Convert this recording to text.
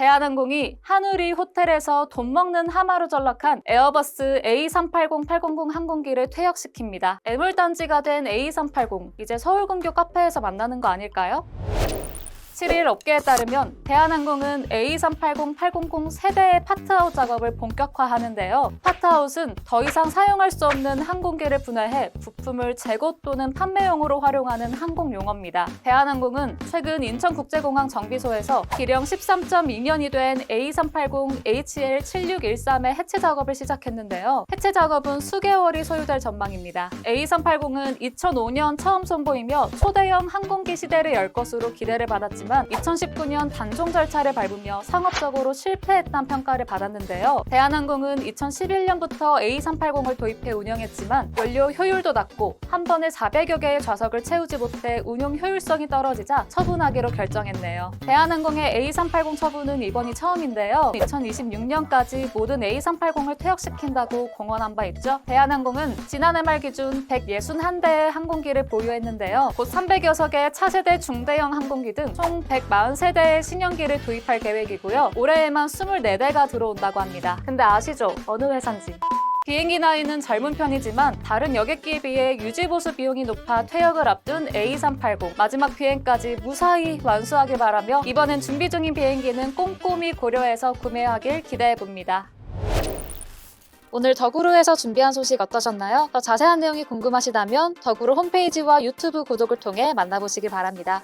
대한항공이 하누리 호텔에서 돈 먹는 하마로 전락한 에어버스 A380-800 항공기를 퇴역시킵니다. 애물단지가 된 A380, 이제 서울 근교 카페에서 만나는 거 아닐까요? 7일 업계에 따르면 대한항공은 A380-800 세대의 파트아웃 작업을 본격화하는데요. 파트아웃은 더 이상 사용할 수 없는 항공기를 분해해 부품을 재고 또는 판매용으로 활용하는 항공 용어입니다. 대한항공은 최근 인천국제공항 정비소에서 기령 13.2년이 된 A380 HL7613의 해체 작업을 시작했는데요. 해체 작업은 수개월이 소요될 전망입니다. A380은 2005년 처음 선보이며 초대형 항공기 시대를 열 것으로 기대를 받았지만 2019년 단종 절차를 밟으며 상업적으로 실패했다는 평가를 받았는데요. 대한항공은 2011년부터 A380을 도입해 운영했지만 연료 효율도 낮고 한 번에 400여 개의 좌석을 채우지 못해 운용 효율성이 떨어지자 처분하기로 결정했네요. 대한항공의 A380 처분은 이번이 처음인데요. 2026년까지 모든 A380을 퇴역시킨다고 공언한 바 있죠. 대한항공은 지난해 말 기준 161대의 항공기를 보유했는데요. 곧 300여 석의 차세대 중대형 항공기 등 총 143대의 신형기를 도입할 계획이고요. 올해에만 24대가 들어온다고 합니다. 근데 아시죠? 어느 회사인지. 비행기 나이는 젊은 편이지만 다른 여객기에 비해 유지보수 비용이 높아 퇴역을 앞둔 A380 마지막 비행까지 무사히 완수하길 바라며 이번엔 준비 중인 비행기는 꼼꼼히 고려해서 구매하길 기대해 봅니다. 오늘 더구루에서 준비한 소식 어떠셨나요? 더 자세한 내용이 궁금하시다면 더구루 홈페이지와 유튜브 구독을 통해 만나보시기 바랍니다.